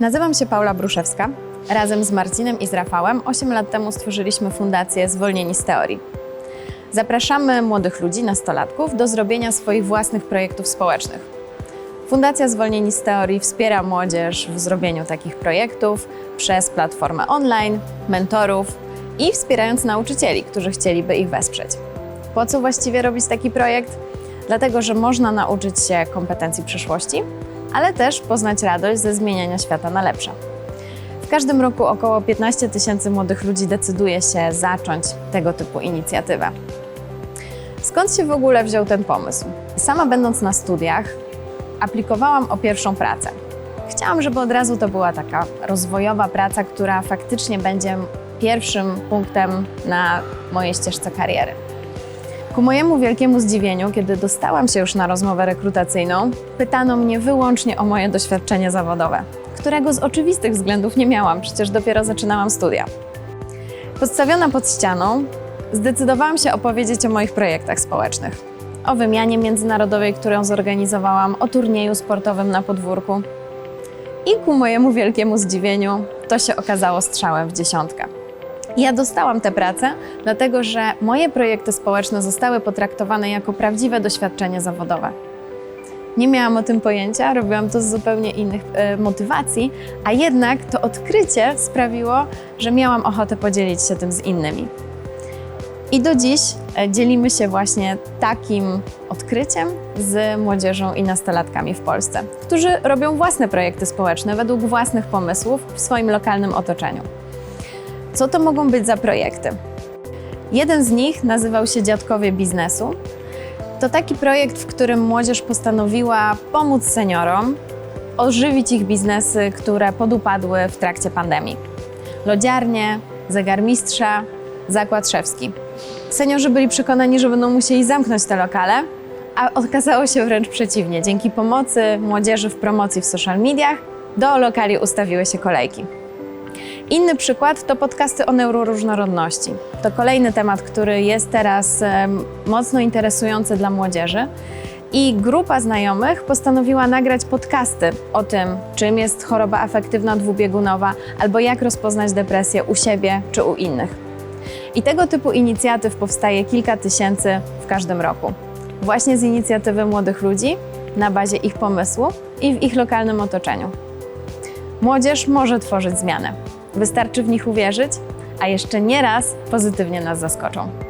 Nazywam się Paula Bruszewska. Razem z Marcinem i z Rafałem 8 lat temu stworzyliśmy Fundację Zwolnieni z Teorii. Zapraszamy młodych ludzi, nastolatków, do zrobienia swoich własnych projektów społecznych. Fundacja Zwolnieni z Teorii wspiera młodzież w zrobieniu takich projektów przez platformę online, mentorów i wspierając nauczycieli, którzy chcieliby ich wesprzeć. Po co właściwie robić taki projekt? Dlatego, że można nauczyć się kompetencji przyszłości, ale też poznać radość ze zmieniania świata na lepsze. W każdym roku około 15 tysięcy młodych ludzi decyduje się zacząć tego typu inicjatywę. Skąd się w ogóle wziął ten pomysł? Sama będąc na studiach, aplikowałam o pierwszą pracę. Chciałam, żeby od razu to była taka rozwojowa praca, która faktycznie będzie pierwszym punktem na mojej ścieżce kariery. Ku mojemu wielkiemu zdziwieniu, kiedy dostałam się już na rozmowę rekrutacyjną, pytano mnie wyłącznie o moje doświadczenie zawodowe, którego z oczywistych względów nie miałam, przecież dopiero zaczynałam studia. Podstawiona pod ścianą, zdecydowałam się opowiedzieć o moich projektach społecznych. O wymianie międzynarodowej, którą zorganizowałam, o turnieju sportowym na podwórku. I ku mojemu wielkiemu zdziwieniu, to się okazało strzałem w dziesiątkę. Ja dostałam tę pracę, dlatego że moje projekty społeczne zostały potraktowane jako prawdziwe doświadczenie zawodowe. Nie miałam o tym pojęcia, robiłam to z zupełnie innych e, motywacji, a jednak to odkrycie sprawiło, że miałam ochotę podzielić się tym z innymi. I do dziś e, dzielimy się właśnie takim odkryciem z młodzieżą i nastolatkami w Polsce, którzy robią własne projekty społeczne według własnych pomysłów w swoim lokalnym otoczeniu. Co to mogą być za projekty? Jeden z nich nazywał się Dziadkowie Biznesu. To taki projekt, w którym młodzież postanowiła pomóc seniorom ożywić ich biznesy, które podupadły w trakcie pandemii. Lodziarnie, zegarmistrza, zakład szewski. Seniorzy byli przekonani, że będą musieli zamknąć te lokale, a okazało się wręcz przeciwnie. Dzięki pomocy młodzieży w promocji w social mediach do lokali ustawiły się kolejki. Inny przykład to podcasty o neuroróżnorodności. To kolejny temat, który jest teraz mocno interesujący dla młodzieży. I grupa znajomych postanowiła nagrać podcasty o tym, czym jest choroba afektywna dwubiegunowa albo jak rozpoznać depresję u siebie czy u innych. I tego typu inicjatyw powstaje kilka tysięcy w każdym roku. Właśnie z inicjatywy młodych ludzi, na bazie ich pomysłu i w ich lokalnym otoczeniu. Młodzież może tworzyć zmianę. Wystarczy w nich uwierzyć, a jeszcze nie raz pozytywnie nas zaskoczą.